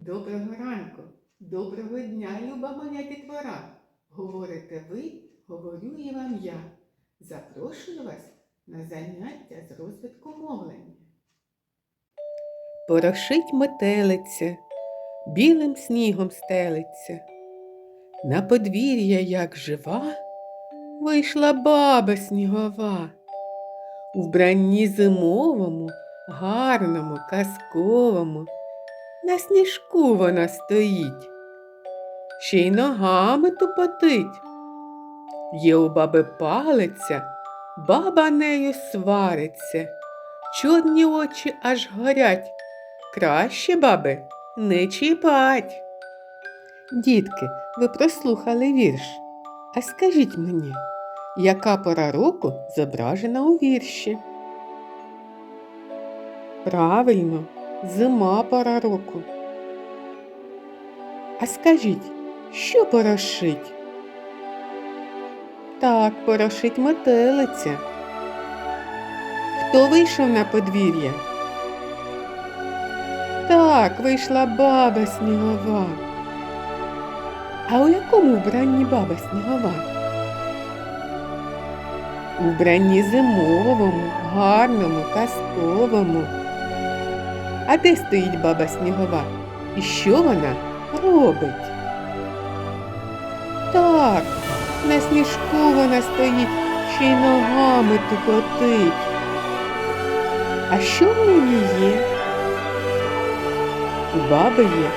Доброго ранку, доброго дня, люба моя дітвора. Говорите ви, говорю і вам я. Запрошую вас на заняття з розвитку мовлення. Порошить метелиця, білим снігом стелиться. На подвір'я, як жива, вийшла баба снігова. У вбранні зимовому, гарному, казковому. На сніжку вона стоїть, ще й ногами тупотить. Є у баби палиця, баба нею свариться, чорні очі аж горять. Краще, баби, не чіпать. Дітки, ви прослухали вірш. А скажіть мені, яка пора року зображена у вірші? Правильно, зима пора року. А скажіть, що порошить? Так, порошить метелиця. Хто вийшов на подвір'я? Так, вийшла баба снігова. А у якому вбранні баба снігова? У вбранні зимовому, гарному, казковому. А де стоїть баба снігова? І що вона робить? Так, на сніжку вона стоїть, ще й ногами тупотить. А що в ній є? У баби є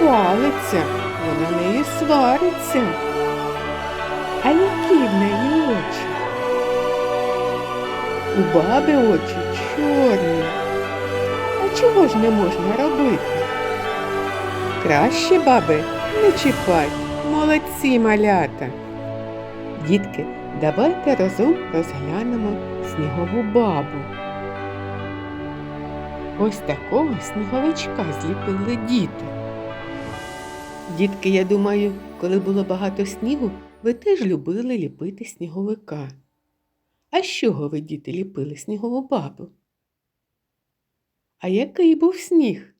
палиця, вона нею свариться. А які в неї очі? У баби очі чорні. Чого ж не можна робити? Краще, баби, не чіпай, молодці малята. Дітки, давайте разом розглянемо снігову бабу. Ось такого сніговичка зліпили діти. Дітки, я думаю, коли було багато снігу, ви теж любили ліпити сніговика. А з чого ви, діти, ліпили снігову бабу? А який був сніг?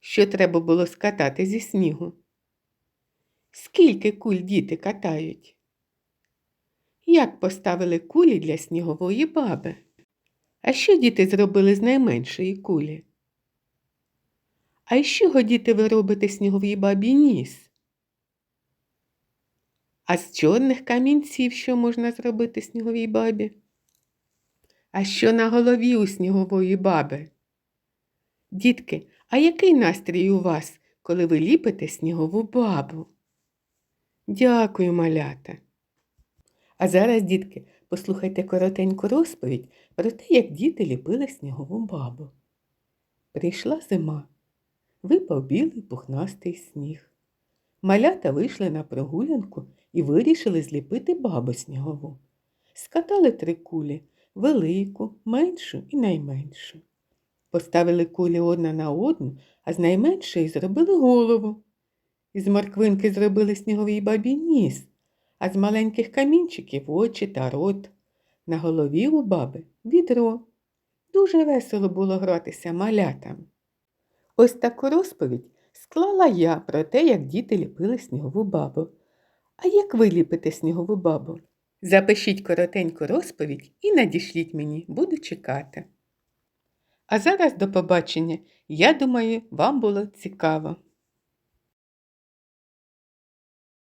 Що треба було скатати зі снігу? Скільки куль діти катають? Як поставили кулі для снігової баби? А що діти зробили з найменшої кулі? А з чого діти ви робите сніговій бабі ніс? А з чорних камінців що можна зробити сніговій бабі? А що на голові у снігової баби? Дітки, а який настрій у вас, коли ви ліпите снігову бабу? Дякую, малята. А зараз, дітки, послухайте коротеньку розповідь про те, як діти ліпили снігову бабу. Прийшла зима. Випав білий пухнастий сніг. Малята вийшли на прогулянку і вирішили зліпити бабу снігову. Скатали три кулі велику, меншу і найменшу. Поставили кулі одна на одну, а з найменшої зробили голову. Із морквинки зробили сніговій бабі ніс, а з маленьких камінчиків очі та рот. На голові у баби відро. Дуже весело було гратися малятам. Ось таку розповідь склала я про те, як діти ліпили снігову бабу. А як ви ліпите снігову бабу? Запишіть коротеньку розповідь і надішліть мені, буду чекати. А зараз до побачення. Я думаю, вам було цікаво.